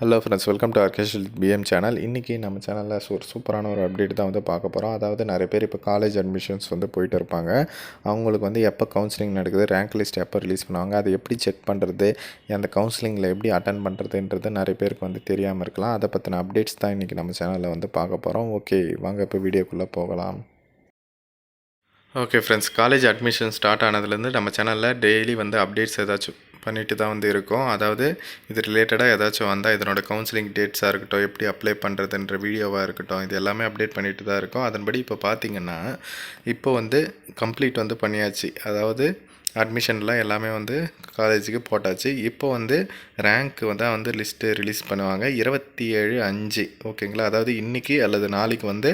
Hello friends welcome to ஆர்கேஷல் PM channel இன்றைக்கி நம்ம சேனலில் ஒரு சூப்பரான ஒரு அப்டேட் தான் வந்து பார்க்க போகிறோம் அதாவது நிறைய பேர் இப்போ காலேஜ் அட்மிஷன்ஸ் வந்து போயிட்டு இருப்பாங்க. அவங்களுக்கு வந்து எப்போ கவுன்சிலிங் நடக்குது ரேங்க் லிஸ்ட் எப்போ ரிலீஸ் பண்ணுவாங்க அதை எப்படி செக் பண்ணுறது அந்த கவுன்சிலிங்கில் எப்படி அட்டன் பண்ணுறதுன்றது நிறைய பேருக்கு வந்து தெரியாமல் இருக்கலாம். அதை பற்றின அப்டேட்ஸ் தான் இன்றைக்கி நம்ம சேனலில் வந்து பார்க்க போகிறோம் ஓகே வாங்க இப்போ வீடியோக்குள்ளே போகலாம். Okay friends college admission start ஆனதுலேருந்து நம்ம சேனலில் டெய்லி வந்து அப்டேட்ஸ் ஏதாச்சும் பண்ணிட்டு தான் வந்து இருக்கோம். அதாவது இது ரிலேட்டடாக ஏதாச்சும் வந்தால் இதனோட கவுன்சிலிங் டேட்ஸாக இருக்கட்டும் எப்படி அப்ளை பண்ணுறதுன்ற வீடியோவாக இருக்கட்டும் இது எல்லாமே அப்டேட் பண்ணிட்டு தான் இருக்கோம். அதன்படி இப்போ பார்த்திங்கன்னா இப்போ வந்து கம்ப்ளீட் வந்து பண்ணியாச்சு. அதாவது அட்மிஷன்லாம் எல்லாமே வந்து காலேஜுக்கு போட்டாச்சு. இப்போ வந்து ரேங்க் வந்து வந்து லிஸ்ட்டு ரிலீஸ் பண்ணுவாங்க. இருபத்தி ஏழு அஞ்சு ஓகேங்களா அதாவது இன்றைக்கி அல்லது நாளைக்கு வந்து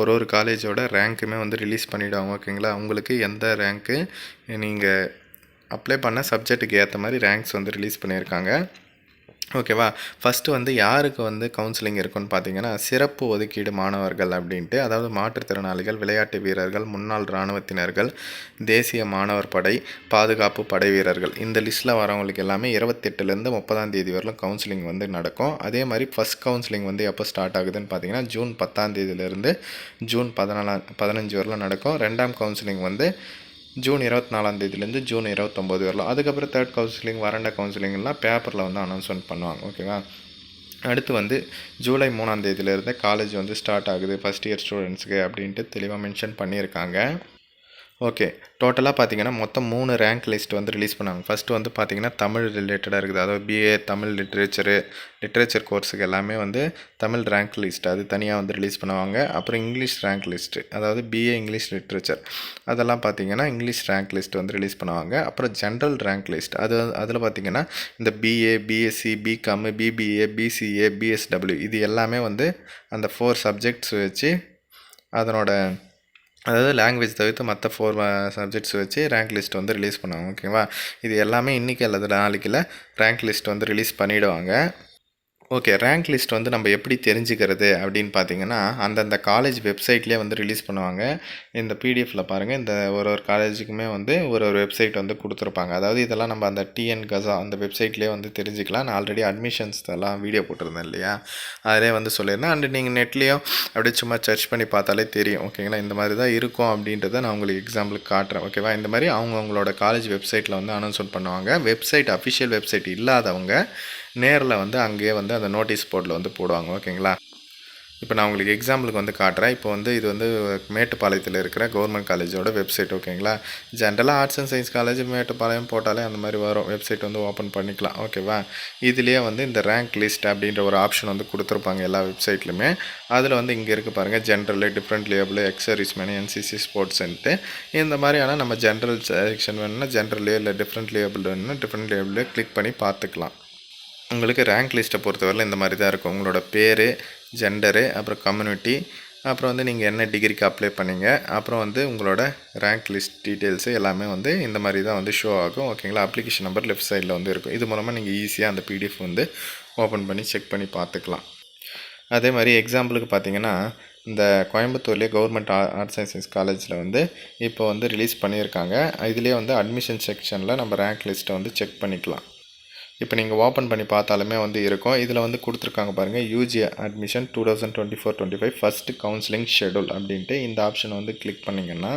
ஒரு ஒரு காலேஜோட ரேங்க்குமே வந்து ரிலீஸ் பண்ணிவிடுவாங்க ஓகேங்களா உங்களுக்கு எந்த ரேங்க்கு நீங்கள் அப்ளை பண்ண சப்ஜெக்ட்டுக்கு ஏற்ற மாதிரி ரேங்க்ஸ் வந்து ரிலீஸ் பண்ணியிருக்காங்க. ஓகேவா ஃபஸ்ட்டு வந்து யாருக்கு வந்து கவுன்சிலிங் இருக்குன்னு பார்த்தீங்கன்னா சிறப்பு ஒதுக்கீடு மாணவர்கள் அப்படின்ட்டு அதாவது மாற்றுத்திறனாளிகள் விளையாட்டு வீரர்கள் முன்னாள் இராணுவத்தினர்கள் தேசிய மாணவர் படை பாதுகாப்பு படை வீரர்கள். இந்த லிஸ்ட்டில் வரவங்களுக்கு எல்லாமே இருபத்தெட்டுலேருந்து முப்பதாம் தேதி வரலும் கவுன்சிலிங் வந்து நடக்கும். அதே மாதிரி ஃபஸ்ட் கவுன்சிலிங் வந்து எப்போ ஸ்டார்ட் ஆகுதுன்னு பார்த்தீங்கன்னா ஜூன் பத்தாம் தேதியிலேருந்து ஜூன் பதினாலாம் பதினஞ்சு வரலும் நடக்கும். ரெண்டாம் கவுன்சிலிங் வந்து ஜூன் இருபத்தி நாலாம் தேதியிலேருந்து ஜூன் இருபத்தொம்போது வரலாம். அதுக்கப்புறம் தேர்ட் கவுன்சிலிங் வறண்ட கவுன்சிலிங்லாம் பேப்பரில் வந்து அனௌன்ஸ்மெண்ட் பண்ணுவாங்க. ஓகேவா அடுத்து வந்து ஜூலை மூணாம் தேதியிலேருந்து காலேஜ் வந்து ஸ்டார்ட் ஆகுது. ஃபஸ்ட் இயர் ஸ்டூடெண்ட்ஸுக்கு அப்படின்ட்டு தெளிவாக மென்ஷன் பண்ணியிருக்காங்க. ஓகே டோட்டலாக பார்த்தீங்கன்னா மொத்தம் மூணு ரேங்க் லிஸ்ட் வந்து ரிலீஸ் பண்ணாங்க. ஃபஸ்ட்டு வந்து பார்த்திங்கன்னா தமிழ் ரிலேட்டடாக இருக்குது. அதாவது பிஏ தமிழ் லிட்ரேச்சரு லிட்ரேச்சர் கோர்ஸுக்கு எல்லாமே வந்து தமிழ் ரேங்க் லிஸ்ட் அது தனியாக வந்து ரிலீஸ் பண்ணுவாங்க. அப்புறம் இங்கிலீஷ் ரேங்க் லிஸ்ட்டு அதாவது பிஏ இங்கிலீஷ் லிட்ரேச்சர் அதெல்லாம் பார்த்தீங்கன்னா இங்கிலீஷ் ரேங்க் லிஸ்ட் வந்து ரிலீஸ் பண்ணுவாங்க. அப்புறம் ஜென்ரல் ரேங்க் லிஸ்ட் அது அதில் பார்த்திங்கன்னா இந்த BA BSc BCom BBA BCA BSW இது எல்லாமே வந்து அந்த ஃபோர் சப்ஜெக்ட்ஸ் வச்சு அதனோட அதாவது லாங்குவேஜ் தவிர்த்து மற்ற ஃபோர் சப்ஜெக்ட்ஸ் வச்சு ரேங்க் லிஸ்ட் வந்து ரிலீஸ் பண்ணுவாங்க ஓகேவா இது எல்லாமே இன்றைக்கி அல்லது நாளைக்கில் ரேங்க் லிஸ்ட் வந்து ரிலீஸ் பண்ணிவிடுவாங்க ஓகே ரேங்க் லிஸ்ட் வந்து நம்ம எப்படி தெரிஞ்சுக்கிறது அப்படின்னு பார்த்தீங்கன்னா அந்தந்த காலேஜ் வெப்சைட்லேயே வந்து ரிலீஸ் பண்ணுவாங்க. இந்த பிடிஎஃப்பில் பாருங்கள் இந்த ஒரு ஒரு காலேஜுக்குமே வந்து ஒரு ஒரு வெப்சைட் வந்து கொடுத்துருப்பாங்க. அதாவது இதெல்லாம் நம்ம அந்த டிஎன் கசா அந்த வெப்சைட்லேயே வந்து தெரிஞ்சுக்கலாம். நான் ஆல்ரெடி அட்மிஷன்ஸ் எல்லாம் வீடியோ போட்டிருந்தேன் இல்லையா? அதிலே வந்து சொல்லியிருந்தேன். அண்ட் நீங்கள் நெட்லேயும் அப்படியே சும்மா சர்ச் பண்ணி பார்த்தாலே தெரியும். ஓகேங்களா இந்த மாதிரி தான் இருக்கும் அப்படின்றத நான் உங்களுக்கு எக்ஸாம்பிளுக்கு காட்டுறேன். ஓகேவா இந்த மாதிரி அவங்க அவங்களோட காலேஜ் வெப்சைட்டில் வந்து அனௌன்ஸ்மெண்ட் பண்ணுவாங்க. வெப்சைட் அஃபிஷியல் வெப்சைட் இல்லாதவங்க நேரில் வந்து அங்கேயே வந்து அந்த நோட்டீஸ் போர்டில் வந்து போடுவாங்க ஓகேங்களா? இப்போ நான் உங்களுக்கு எக்ஸாம்பிளுக்கு வந்து காட்டுறேன். இப்போ வந்து இது வந்து மேட்டுப்பாளையத்தில் இருக்கிற கவர்மெண்ட் காலேஜோட வெப்சைட் ஓகேங்களா? ஜென்ரலாக arts and science college Mettupalayam போட்டாலே அந்த மாதிரி வரும். வெப்சைட் வந்து ஓப்பன் பண்ணிக்கலாம் ஓகேவா? இதுலேயே வந்து இந்த ரேங்க் லிஸ்ட் அப்படின்ற ஒரு ஆப்ஷன் வந்து கொடுத்துருப்பாங்க எல்லா வெப்சைட்லையுமே அதில் வந்து இங்கே இருக்குது பாருங்கள் general different label எக்ஸரிஸ் menu NCC ஸ்போர்ட்ஸ்ன்ட்டு இந்த மாதிரியான நம்ம ஜென்ரல் செக்ஷன் வேணும்னா ஜென்ரல்லே இல்லை டிஃப்ரெண்ட் லேபிள் வேணும்னா டிஃப்ரெண்ட் லேபிளே கிளிக் பண்ணி பார்த்துக்கலாம். உங்களுக்கு ரேங்க் லிஸ்ட்டை பொறுத்தவரையில் இந்த மாதிரி தான் இருக்கும். உங்களோட பேர் ஜெண்டரு அப்புறம் கம்யூனிட்டி அப்புறம் வந்து நீங்கள் என்ன டிகிரிக்கு அப்ளை பண்ணிங்க அப்புறம் வந்து உங்களோட ரேங்க் லிஸ்ட் டீட்டெயில்ஸு எல்லாமே வந்து இந்த மாதிரி தான் வந்து ஷோ ஆகும். ஓகேங்களா அப்ளிகேஷன் நம்பர் லெஃப்ட் சைடில் வந்து இருக்கும். இது மூலமாக நீங்கள் ஈஸியாக அந்த பிடிஎஃப் வந்து ஓப்பன் பண்ணி செக் பண்ணி பார்த்துக்கலாம். அதே மாதிரி எக்ஸாம்பிளுக்கு பார்த்தீங்கன்னா இந்த கோயம்புத்தூர்லேயே கவர்மெண்ட் ஆர்ட்ஸ் அண்ட் சயின்ஸ் காலேஜில் வந்து இப்போ வந்து ரிலீஸ் பண்ணியிருக்காங்க. இதுலேயே வந்து அட்மிஷன் செக்ஷனில் நம்ம ரேங்க் லிஸ்ட்டை வந்து செக் பண்ணிக்கலாம். இப்போ நீங்கள் ஓப்பன் பண்ணி பார்த்தாலுமே வந்து இருக்கும். இதில் வந்து கொடுத்துருக்காங்க பாருங்கள் UG admission two thousand twenty four twenty five first counselling schedule அப்படின்ட்டு இந்த ஆப்ஷன் வந்து கிளிக் பண்ணிங்கன்னா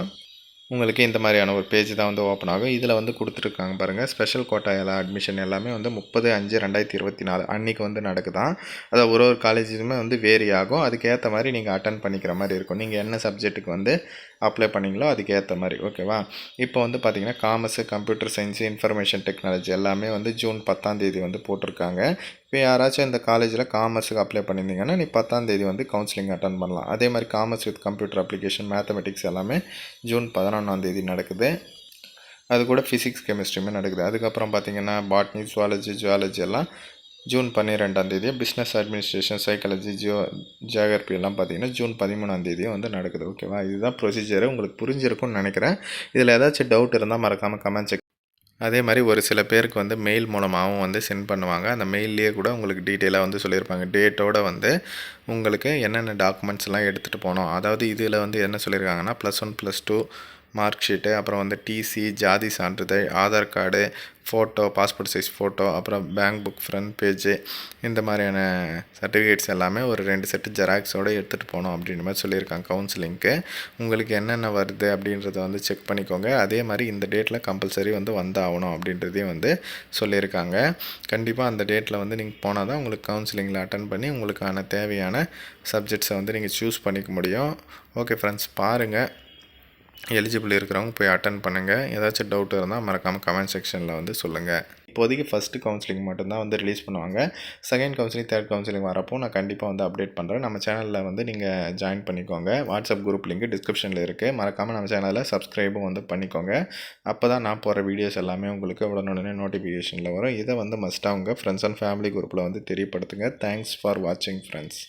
உங்களுக்கு இந்த மாதிரியான ஒரு பேஜ் தான் வந்து ஓப்பன் ஆகும். இதில் வந்து கொடுத்துருக்காங்க பாருங்கள் ஸ்பெஷல் கோட்டா எல்லாம் அட்மிஷன் எல்லாமே வந்து முப்பது அஞ்சு ரெண்டாயிரத்தி இருபத்தி நாலு அன்றைக்கி வந்து நடக்குதான். அதாவது ஒரு ஒரு காலேஜுமே வந்து வேரி ஆகும். அதுக்கேற்ற மாதிரி நீங்கள் அட்டன் பண்ணிக்கிற மாதிரி இருக்கும். நீங்கள் என்ன சப்ஜெக்ட்டுக்கு வந்து அப்ளை பண்ணிங்களோ அதுக்கேற்ற மாதிரி ஓகேவா இப்போ வந்து பார்த்தீங்கன்னா commerce computer science information technology எல்லாமே வந்து ஜூன் பத்தாந்தேதி வந்து போட்டிருக்காங்க. இப்போ யாராச்சும் இந்த காலேஜில் காமர்ஸுக்கு அப்ளை பண்ணியிருந்தீங்கன்னா நீ பத்தாந்தேதி வந்து கவுன்சிலிங் அட்டன் பண்ணலாம். அதே மாதிரி commerce with computer application mathematics எல்லாமே ஜூன் பதினொன்றாந்தேதி நடக்குது. அது கூட ஃபிசிக்ஸ் கெமிஸ்ட்ரியுமே நடக்குது. அதுக்கப்புறம் பார்த்தீங்கன்னா பாட்னி ஜுவாலஜி ஜுவாலஜி எல்லாம் ஜூன் பன்னிரெண்டாம் தேதி பிஸ்னஸ் அட்மினிஸ்ட்ரேஷன் சைக்காலஜி ஜியோ ஜியாகிரபியெல்லாம் பார்த்தீங்கன்னா ஜூன் பதிமூணாம் தேதியும் வந்து நடக்குது. ஓகேவா இதுதான் ப்ரொசீஜர் உங்களுக்கு புரிஞ்சிருக்கும்னு நினைக்கிறேன். இதில் ஏதாச்சும் டவுட் இருந்தால் மறக்காமல் கமெண்ட் செக் அதே மாதிரி ஒரு சில பேருக்கு வந்து மெயில் மூலமாகவும் வந்து சென்ட் பண்ணுவாங்க. அந்த மெயிலே கூட உங்களுக்கு டீட்டெயிலாக வந்து சொல்லியிருப்பாங்க. டேட்டோட வந்து உங்களுக்கு என்னென்ன டாக்குமெண்ட்ஸ்லாம் எடுத்துகிட்டு போனோம். அதாவது இதில் வந்து என்ன சொல்லியிருக்காங்கன்னா plus one plus two mark sheet அப்புறம் வந்து டிசி ஜாதி சான்றிதழ் Aadhaar card photo passport size photo அப்புறம் பேங்க் புக் ஃப்ரண்ட் பேஜு இந்த மாதிரியான சர்டிஃபிகேட்ஸ் எல்லாமே ஒரு ரெண்டு செட்டு ஜெராக்ஸோடு எடுத்துகிட்டு போகணும் அப்படின்ற மாதிரி சொல்லியிருக்காங்க கவுன்சிலிங்க்கு உங்களுக்கு என்னென்ன வருது அப்படின்றத வந்து செக் பண்ணிக்கோங்க. அதே மாதிரி இந்த டேட்டில் கம்பல்சரி வந்து வந்தாகணும் அப்படின்றதையும் வந்து சொல்லியிருக்காங்க. கண்டிப்பாக அந்த டேட்டில் வந்து நீங்கள் போனால் தான் உங்களுக்கு கவுன்சிலிங்கில் அட்டன் பண்ணி உங்களுக்கான தேவையான சப்ஜெக்ட்ஸை வந்து நீங்கள் சூஸ் பண்ணிக்க முடியும். ஓகே ஃப்ரெண்ட்ஸ் பாருங்கள் எலிஜிபிள் இருக்கிறவங்க போய் அட்டன் பண்ணுங்கள் ஏதாச்சும் டவுட் இருந்தால் மறக்காமல் கமெண்ட் செக்ஷனில் வந்து சொல்லுங்கள் இப்போதைக்கு ஃபஸ்ட்டு கவுன்சிலிங் மட்டும்தான் வந்து ரிலீஸ் பண்ணுவாங்க. செகண்ட் கவுன்சிலிங் தேர்ட் கவுன்சிலிங் வரப்போ நான் கண்டிப்பாக வந்து அப்டேட் பண்ணுறேன் நம்ம சேனலில் வந்து நீங்கள் ஜாயின் பண்ணிக்கோங்க. வாட்ஸ்அப் குரூப் லிங்க் டிஸ்கிரிப்ஷனில் இருக்குது மறக்காமல் நம்ம சேனலில் சப்ஸ்கிரைபும் வந்து பண்ணிக்கோங்க. அப்போ தான் நான் போகிற வீடியோஸ் எல்லாமே உங்களுக்கு உடனுடனே நோட்டிஃபிகேஷனில் வரும். இதை வந்து மஸ்ட்டாக உங்கள் ஃப்ரெண்ட்ஸ் அண்ட் ஃபேமிலி குரூப்பில் வந்து தெரியப்படுத்துங்க. தேங்க்ஸ் ஃபார் வாட்சிங் ஃப்ரெண்ட்ஸ்